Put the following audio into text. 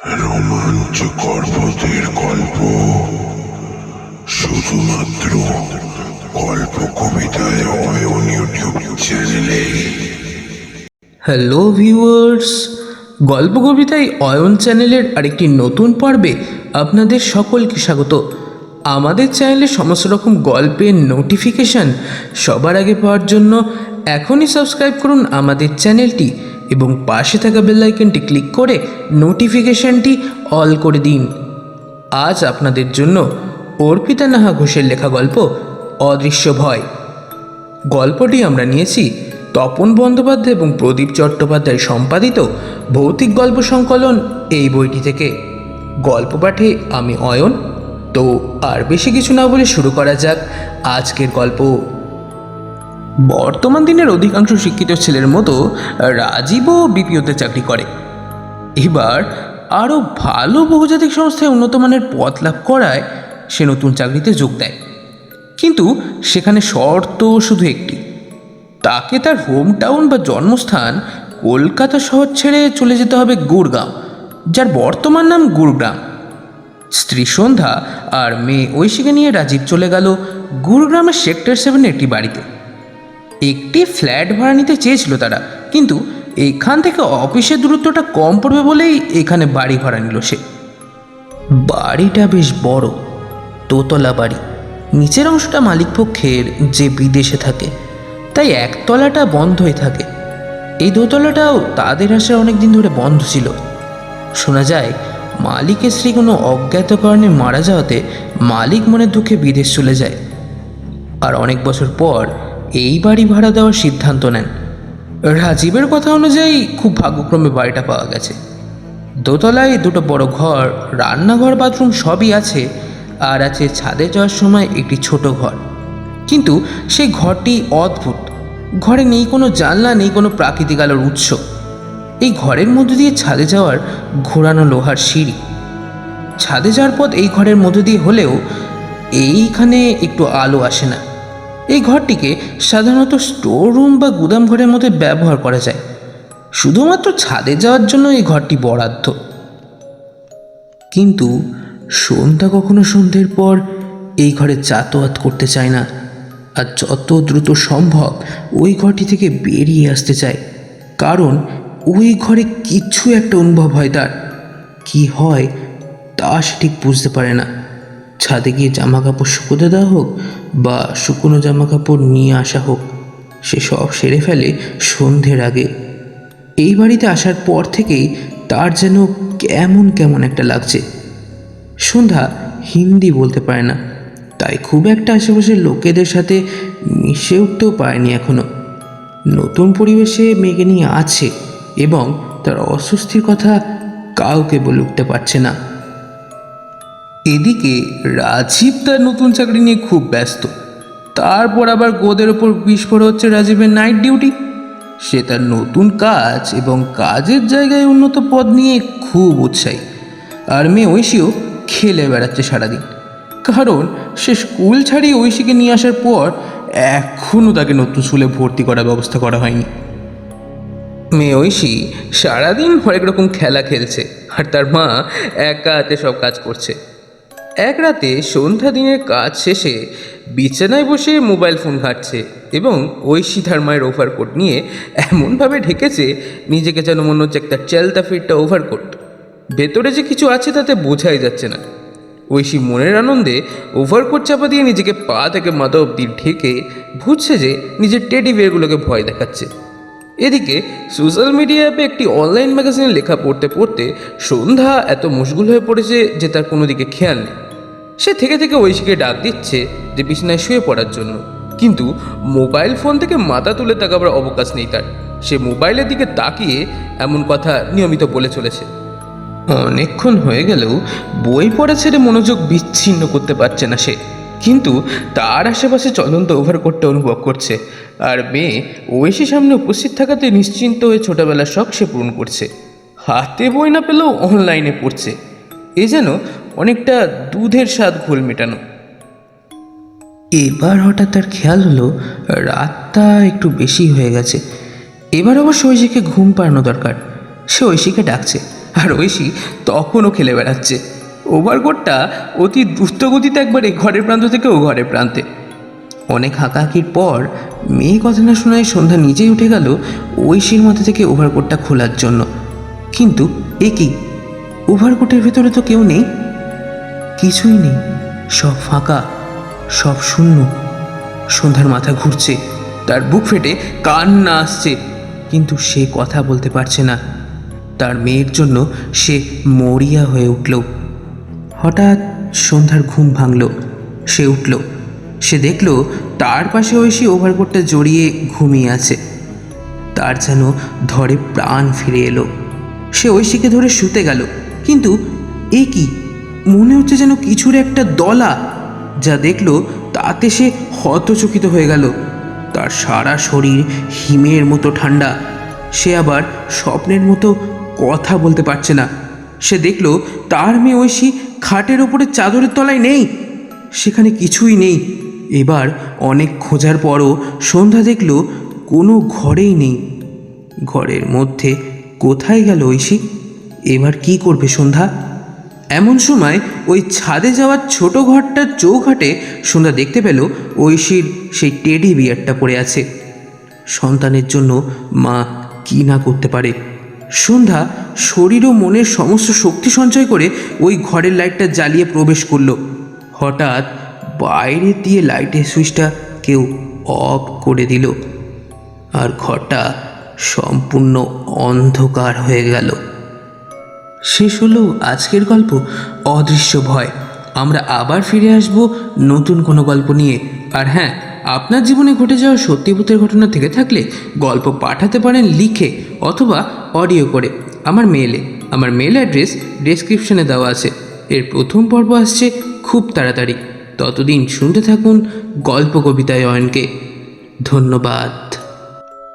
রোমাঞ্চকর পথের গল্প। শুধুমাত্র গল্প কবিতায় অয়ন ইউটিউব চ্যানেলে হ্যালো ভিউয়ার্স গল্প কবিতায় অয়ন চ্যানেলের আরেকটি নতুন পর্বে আপনাদের সকলকে স্বাগত। আমাদের চ্যানেলে সমস্ত রকম গল্পের নোটিফিকেশান সবার আগে পাওয়ার জন্য এখনই সাবস্ক্রাইব করুন আমাদের চ্যানেলটি এবং পাশে থাকা বেল আইকনটি ক্লিক করে নোটিফিকেশানটি অল করে দিন। আজ আপনাদের জন্য অর্পিতা নাহা ঘোষের লেখা গল্প অদৃশ্য ভয়। গল্পটি আমরা নিয়েছি তপন বন্দ্যোপাধ্যায় এবং প্রদীপ চট্টোপাধ্যায় সম্পাদিত ভৌতিক গল্প সংকলন এই বইটি থেকে। গল্প পাঠে আমি অয়ন, তো আর বেশি কিছু না বলে শুরু করা যাক আজকের গল্প। বর্তমান দিনের অধিকাংশ শিক্ষিত ছেলের মতো রাজীবও বিপিওতে চাকরি করে। এবার আরও ভালো বহুজাতিক সংস্থায় উন্নত মানের পদ লাভ করায় সে নতুন চাকরিতে যোগ দেয়। কিন্তু সেখানে শর্ত শুধু একটি, তাকে তার হোম টাউন বা জন্মস্থান কলকাতা শহর ছেড়ে চলে যেতে হবে গুড়গাঁও যার বর্তমান নাম গুড়গ্রাম স্ত্রী সন্ধ্যা আর মেয়ে ঐশীকে নিয়ে রাজীব চলে গেল গুড়গ্রামের সেক্টর সেভেনের একটি বাড়িতে। একটি ফ্ল্যাট ভাড়া নিতে চেয়েছিল তারা। কিন্তু এখান থেকে অফিসের দূরত্বটা কম পড়বে বলেই এখানে বাড়ি ভাড়া নিল সে। বাড়িটা বেশ বড়, দোতলা বাড়ি। নিচের অংশটা মালিকপক্ষের যে বিদেশে থাকে, তাই একতলাটা বন্ধ হয়ে থাকে। এই দোতলাটাও তাদের আসার অনেক দিন ধরে বন্ধ ছিল। শোনা যায়, মালিকের স্ত্রী কোনো অজ্ঞাত কারণে মারা যাওয়াতে মালিক মনে দুঃখে বিদেশ চলে যায়। আর অনেক বছর পর এই বাড়ি ভাড়া দেওয়ার সিদ্ধান্ত নেন। রাজীবের কথা অনুযায়ী খুব ভাগ্যক্রমে বাড়িটা পাওয়া গেছে। দোতলায় দুটো বড় ঘর, রান্নাঘর, বাথরুম সবই আছে, আর আছে ছাদে যাওয়ার সময় একটি ছোট ঘর। কিন্তু সেই ঘরটি অদ্ভুত। ঘরে নেই কোনো জানলা, নেই কোনো প্রাকৃতিক আলোর উৎস। এই ঘরের মধ্য দিয়ে ছাদে যাওয়ার ঘোরানো লোহার সিঁড়ি। ছাদে যাওয়ার পথ এই ঘরের মধ্য দিয়ে হলেও এইখানে একটু আলো আসে না। এই ঘরটিকে সাধারণত স্টোর রুম বা গুদাম ঘরের মধ্যে ব্যবহার করা যায়। শুধুমাত্র ছাদে যাওয়ার জন্য এই ঘরটি বরাদ্দ। কিন্তু সন্ধ্যা কখনো সন্ধ্যের পর এই ঘরে যাতায়াত করতে চায় না আর যত দ্রুত সম্ভব ওই ঘরটি থেকে বেরিয়ে আসতে চায়। কারণ ওই ঘরে কিছু একটা অনুভব হয় তার। কি হয় তা সে ঠিক বুঝতে পারে না। ছাদে গিয়ে জামা কাপড় শুকোতে দেওয়া হোক বা শুকনো জামা কাপড় নিয়ে আসা হোক, সে সব সেরে ফেলে সন্ধ্যের আগে। এই বাড়িতে আসার পর থেকেই তার যেন কেমন কেমন একটা লাগছে। সন্ধ্যা হিন্দি বলতে পারে না, তাই খুব একটা আশেপাশের লোকেদের সাথে মিশে উঠতেও পারেনি এখনও নতুন পরিবেশে মেয়েকে নিয়ে আছে এবং তার অস্বস্তির কথা কাউকে বলে উঠতে পারছে না। এদিকে রাজীব তার নতুন চাকরি নিয়ে খুব ব্যস্ত। তারপর আবার গোদের ওপর বিস্ফোর হচ্ছে রাজীবের নাইট ডিউটি সে তার নতুন কাজ এবং কাজের জায়গায় উন্নত পদ নিয়ে খুব উৎসাহী। আর মেয়ে ঐশীও খেলে বেড়াচ্ছে সারাদিন। কারণ সে স্কুল ছাড়িয়ে ঐশীকে নিয়ে আসার পর এখনও তাকে নতুন স্কুলে ভর্তি করার ব্যবস্থা করা হয়নি। মেয়ে ঐশী সারাদিন হরেক রকম খেলা খেলছে আর তার মা একা হাতে সব কাজ করছে। এক রাতে সন্ধ্যা দিনের কাজ শেষে বিছানায় বসে মোবাইল ফোন ঘাটছে এবং ঐশী মায়ের ওভারকোট নিয়ে এমনভাবে ঢেকেছে, নিজেকে যেন মনে হচ্ছে একটা চেলতা ফিরটা ওভারকোট ভেতরে যে কিছু আছে তাতে বোঝাই যাচ্ছে না। ঐশী মনের আনন্দে ওভারকোট চাপা দিয়ে নিজেকে পা থেকে মাথা অব্দি ঢেকে বুঝছে যে নিজের টেডি বিয়ারগুলোকে ভয় দেখাচ্ছে। এদিকে সোশ্যাল মিডিয়া অ্যাপে একটি অনলাইন ম্যাগাজিনে লেখা পড়তে পড়তে সন্ধ্যা এত মুশগুল হয়ে পড়েছে যে তার কোনো দিকে খেয়াল নেই। সে থেকে থেকে ঐশীকে ডাক দিচ্ছে যে বিছানায় শুয়ে পড়ার জন্য। কিন্তু মোবাইল ফোন থেকে মাথা তুলে তাকাবার অবকাশ নেই তার। সে মোবাইলের দিকে তাকিয়ে এমন কথা নিয়মিত বলে চলেছে। অনেকক্ষণ হয়ে গেলেও বই পড়া ছেড়ে মনোযোগ বিচ্ছিন্ন করতে পারছে না সে। কিন্তু তার আশেপাশে চলন্ত ওভার ওভারকোটটা অনুভব করছে। আর মেয়ে ঐশী সামনে উপস্থিত থাকাতে নিশ্চিন্ত হয়ে ছোটবেলার শখ সে পূরণ করছে। হাতে বই না পেলেও অনলাইনে পড়ছে। এ যেন অনেকটা দুধের স্বাদ ঘোল মেটানো। এবার হঠাৎ তার খেয়াল হলো, রাতটা একটু বেশি হয়ে গেছে। এবার অবশ্য ঐশীকে ঘুম পাড়ানো দরকার। সে ঐশীকে ডাকছে, আর ঐশী তখনও খেলে বেড়াচ্ছে। ওভারকোটটা অতি দ্রুতগতিতে একবারে ঘরের প্রান্ত থেকে ও ঘরের প্রান্তে। অনেক হাঁকাহাঁকির পর মেয়ে কথা না শোনায় সন্ধ্যা নিজেই উঠে গেল ঐশীর মাথা থেকে ওভারকোটটা খোলার জন্য। কিন্তু এ কি? ওভারকোটের ভেতরে তো কেউ নেই। কিছুই নেই। সব ফাঁকা, সব শূন্য। সন্ধ্যার মাথা ঘুরছে, তার বুক ফেটে কান্না আসছে। কিন্তু সে কথা বলতে পারছে না। তার মেয়ের জন্য সে মরিয়া হয়ে উঠল। হঠাৎ সন্ধ্যার ঘুম ভাঙল, সে উঠল। সে দেখল, তার পাশে ঐশী ওভারকোটটা জড়িয়ে ঘুমিয়ে আছে। তার যেন ধরে প্রাণ ফিরে এলো। সে ঐশীকে ধরে শুতে গেল, কিন্তু এ কি? মনে হচ্ছে যেন কিছুর একটা দলা যা দেখল তাতে সে হতচকিত হয়ে গেল। তার সারা শরীর হিমের মতো ঠান্ডা। সে আবার স্বপ্নের মতো কথা বলতে পারছে না। সে দেখল তার মেয়ে ঐশী খাটের ওপরে চাদরের তলায় নেই। সেখানে কিছুই নেই। এবার অনেক খোঁজার পরও সন্ধ্যা দেখল কোনো ঘরেই নেই। ঘরের মধ্যে কোথায় গেল ঐশী? এবার কি করবে সন্ধ্যা? এমন সময় ওই ছাদে যাওয়ার ছোট ঘরটার চৌঘাটে সন্ধ্যা দেখতে পেল ঐশীর সেই টেডি বিয়ারটা পড়ে আছে। সন্তানের জন্য মা কি না করতে পারে। সন্ধ্যা শরীর ও মনের সমস্ত শক্তি সঞ্চয় করে ওই ঘরের লাইটটা জ্বালিয়ে প্রবেশ করল। হঠাৎ বাইরে দিয়ে লাইটের সুইচটা কেউ অফ করে দিল। আর ঘরটা সম্পূর্ণ অন্ধকার হয়ে গেল। শেষ হলো আজকের গল্প অদৃশ্য ভয়। আমরা আবার ফিরে আসব নতুন কোনো গল্প নিয়ে। আর হ্যাঁ আপনার জীবনে ঘটে যাওয়া সত্যিভূতের ঘটনা থেকে থাকলে গল্প পাঠাতে পারেন লিখে অথবা অডিও করে আমার মেলে আমার মেল অ্যাড্রেস ডেসক্রিপশনে দেওয়া আছে। এর প্রথম পর্ব আসছে খুব তাড়াতাড়ি। ততদিন শুনতে থাকুন গল্প কবিতায় অয়নকে। ধন্যবাদ।